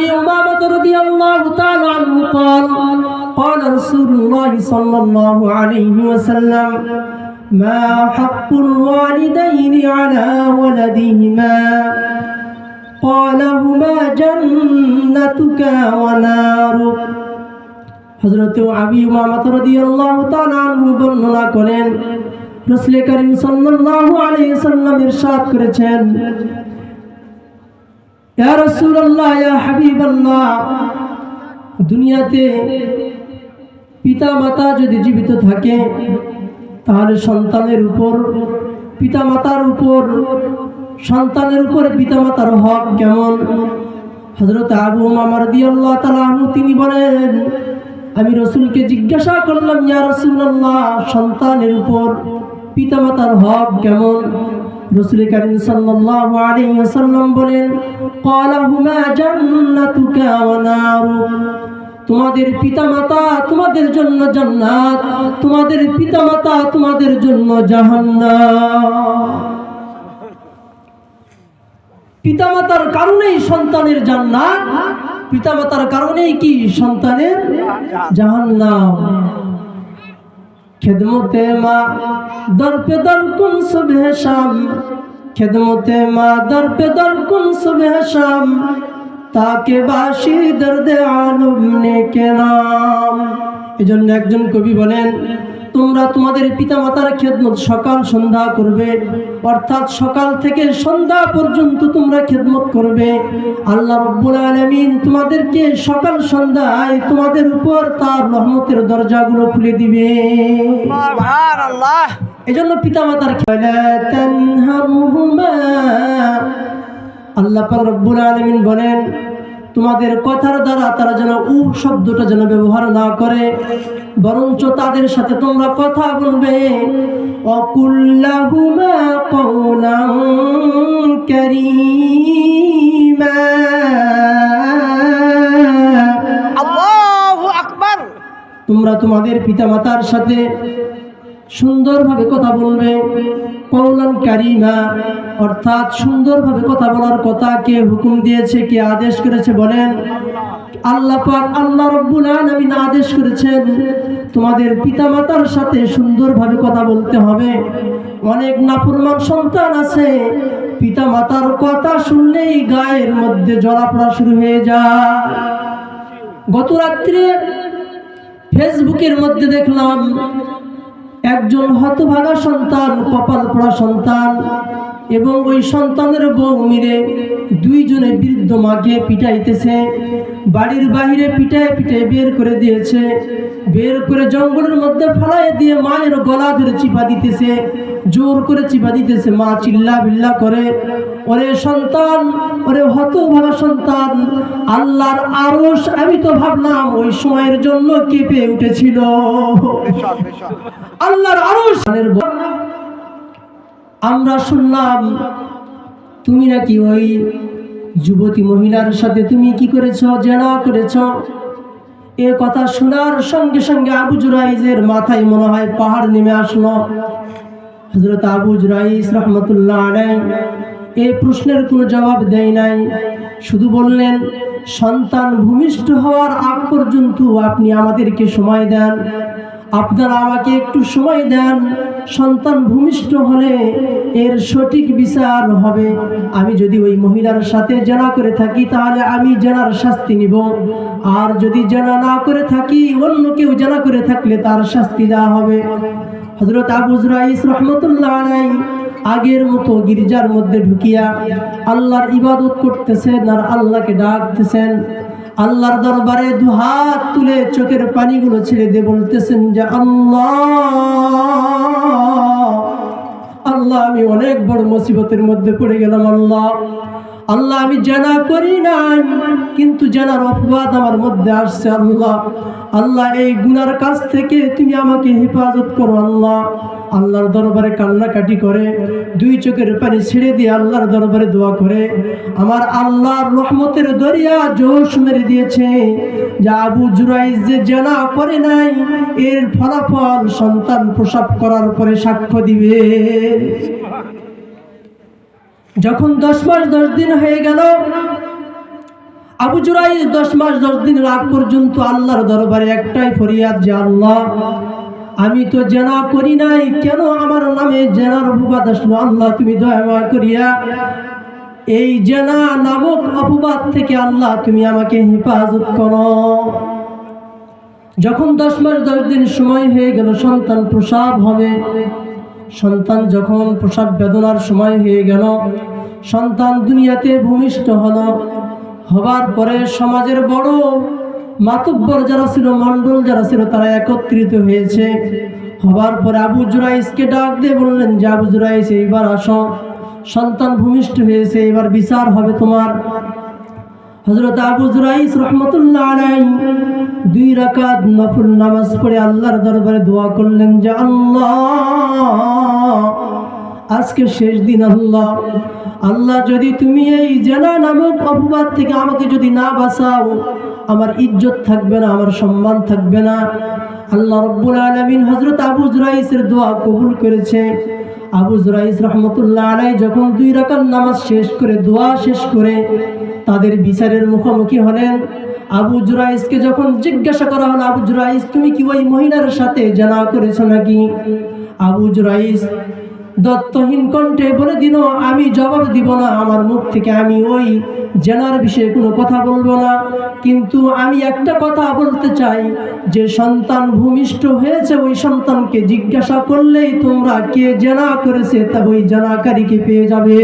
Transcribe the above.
أبي أمامة رضي الله تعالى عنه قال قال رسول الله صلى الله عليه وسلم ما حق الوالدين على ولدهما قال هما جنتك ونارك হজরত আবি উমামাত রাদিয়াল্লাহু তাআলা আনহু বর্ণনা করেন রাসূল করিম সাল্লাল্লাহু আলাইহি সাল্লাম ইরশাদ করেছেন দুনিয়াতে পিতা মাতা যদি জীবিত থাকে, তাহলে সন্তানের উপর পিতা মাতার উপর, সন্তানের উপর পিতা মাতার হক কেমন? হজরত আবু মামার দিয়াল্লাহ তালা তিনি বলেন, আমি রসুলকে জিজ্ঞাসা করলাম, ইয়া রসুল্লাহ সন্তানের উপর পিতামাতার হক কেমন? রসুল করিম সাল্লাল্লাহু আলাইহি ওয়াসাল্লাম বলেন, ক্বালা হুমা জান্নাতুকা ওয়া নারুক তোমাদের পিতামাতা তোমাদের জন্য জান্নাত, তোমাদের পিতামাতা তোমাদের জন্য জাহান্নাম। পিতামাতার কারণেই সন্তানের জান্নাত, পিতামাতার কারণেই কি সন্তানের জাহান্নাম? খেদমতে মা, দর পে দর কুন শুভে শাম? খেদমতে মা, দর পে দর কুন শুভে শাম? তাকে বাসি দর্দে আলম নেকে নাম। এজন্য একজন কবি বলেন তোমরা তোমাদের পিতামাতার খেদমত সকাল সন্ধ্যা করবে। অর্থাৎ সকাল থেকে সন্ধ্যা পর্যন্ত তোমরা খেদমত করবে। আল্লাহ রব্বুল আলমিন তোমাদেরকে সকাল সন্ধ্যায় তোমাদের উপর তার রহমতের দরজাগুলো খুলে দিবে। এজন্য পিতামাতার আল্লাহ রব্বুল আলামিন বলেন তোমাদের কথার দ্বারা তারা যেন উ শব্দটা যেন ব্যবহার না করে বরঞ্চ তাদের সাথে তোমরা কথা বলবে। অকুল্লাহুমা কওলান কারীমা। তোমরা তোমাদের পিতামাতার সাথে সুন্দরভাবে কথা বলবে। কৌলান কারিমা, অর্থাৎ সুন্দরভাবে কথা বলার কথা কে হুকুম দিয়েছে, কে আদেশ করেছে বলেন। আল্লাহ পাক আল্লাহ রব্বুল আলামিন আদেশ করেছেন, তোমাদের পিতামাতার সাথে সুন্দরভাবে কথা বলতে হবে। অনেক নাফরমান সন্তান আছে, পিতামাতার কথা শুনলেই গায়ের মধ্যে জড়া পড়া শুরু হয়ে যায়। গত রাত্রে ফেসবুকের মধ্যে দেখলাম একজন হতভাগা সন্তান কপাল পড়া সন্তান। এবং ওই সন্তানের বউ মিলে দুইজনে বৃদ্ধ মাকে পিটাইতেছে। বাড়ির বাইরে পিটায় পিটায় বের করে দিয়েছে। বের করে জঙ্গলের মধ্যে ফেলাই দিয়ে মায়ের গলা ধরে চিপা দিতেছে। জোর করে চিপা দিতেছে। মা চিল্লা বিল্লা করে ওরে সন্তান ওরে হত হতভাগা সন্তান আল্লাহর আরশ আমি তো ভাবলাম ওই সময়ের জন্য কেঁপে উঠেছিল। আল্লাহর আরশ। আমরা শুনলাম, তুমি নাকি ওই যুবতী মহিলার সাথে তুমি কি করেছ, জেনা করেছ? এ কথা শোনার সঙ্গে সঙ্গে আবু জুরাইজের মাথায় মনে হয় পাহাড় নেমে আসলো। হজরত আবু জুরাইজ রহমতুল্লাহ আলাই এই প্রশ্নের কোনো জবাব দেয় নাই। শুধু বললেন, সন্তান ভূমিষ্ঠ হওয়ার আগ পর্যন্ত আপনি আমাদেরকে সময় দেন। আপনারা আমাকে একটু সময় দেন, সন্তান ভূমিষ্ঠ হলে এর সঠিক বিচার হবে। আমি যদি ওই মহিলার সাথে জানা করে থাকি, তাহলে আমি জানার শাস্তি নিব। আর যদি জানা না করে থাকি, অন্য কেউ জানা করে থাকলে তার শাস্তি দেওয়া হবে। হজরত আবুজ রাইস রহমতুল্লাহ আলাই আগের মতো গির্জার মধ্যে ঢুকিয়া আল্লাহর ইবাদত করতেছেন আর আল্লাহকে ডাকতেছেন। আল্লাহর দরবারে দু হাত তুলে চোখের পানিগুলো ছেড়ে দিয়ে বলতেছেন যে, আল্লাহ আল্লাহ, আমি অনেক বড় মুসিবতের মধ্যে পড়ে গেলাম, আল্লাহ। আল্লাহ, আমি জানা করি নাই, কিন্তু জানার অপবাদ আমার মধ্যে আসছে, আল্লাহ। আল্লাহ, এই গুনার কাছ থেকে তুমি আমাকে হেফাজত করো, আল্লাহ। আল্লাহর দরবারে কান্নাকাটি করে, দুই চোখের পানি ছেড়ে দিয়ে আল্লাহর দরবারে দোয়া করে। আমার আল্লাহর রহমতের দরিয়া জোশ মেরে দিয়েছে, যা আবু জুরাইজ যে জানা করে নাই, এর ফলাফল সন্তান প্রসাব করার পরে সাক্ষ্য দিবে। যখন দশ মাস, দশ দিন হয়ে গেল, আবু জুরাই দশ মাস, দশ দিন আগ পর্যন্ত আল্লাহর দরবারে একটাই ফরিয়াদ যে, আল্লাহ, আমি তো জেনা করি নাই, কেন আমার নামে জেনার অপবাদ আসলো? আল্লাহ, তুমি দয়া করিয়া এই জেনা নামক অপবাদ থেকে আল্লাহ, তুমি আমাকে হেফাজত করো। যখন দশ মাস, দশ দিন সময় হয়ে গেল, সন্তান প্রসাব হবে। সন্তান যখন প্রসাব বেদনার সময় হয়ে গেল, সন্তান দুনিয়াতে ভূমিষ্ঠ হলো। হবার পরে সমাজের বড় মাতব্বর যারা ছিল, মণ্ডল যারা ছিল, তারা একত্রিত হয়েছে। হবার পরে আবু জুরাইসকে ডাক দিয়ে বললেন যে, আবু জুরাইস এইবার আসো। সন্তান ভূমিষ্ঠ হয়েছে এবার বিচার হবে তোমার। হজরত আবু জুরাইস রহমতুল্লাহ আলাই দুই রাকাত নফল নামাজ পড়ে আল্লাহর দরবারে দোয়া করলেন, যে আল্লাহ, আজকে শেষ দিন আল্লাহ। আল্লাহ, যদি তুমি এই জেনা নামক অপবাদ থেকে আমাকে যদি না বাঁচাও, আমার ইজ্জত থাকবে না, আমার সম্মান থাকবে না। আল্লাহ রব্বুল আলমিন হজরত আবু জুরাইসের দোয়া কবুল করেছে। আবু জুরাইস রহমতুল্লাহ আলাই যখন দুই রাকাত নামাজ শেষ করে, দোয়া শেষ করে তাদের বিচারের মুখোমুখি হলেন। আবু জুরাইসকে যখন জিজ্ঞাসা করা হলো, আবু জুরাইস তুমি কি ওই মহিলার সাথে জানা করেছ নাকি? আবু জুরাইস দত্তহীন কণ্ঠে বলে দিল, আমি জবাব দিব না, আমার মুখ থেকে আমি ওই জেনার বিষয়ে কোনো কথা বলব না। কিন্তু আমি একটা কথা বলতে চাই, যে সন্তান ভূমিষ্ঠ হয়েছে, ওই সন্তানকে জিজ্ঞাসা করলেই তোমরা কে জেনা করেছে তা ওই জেনাকারীকে পেয়ে যাবে।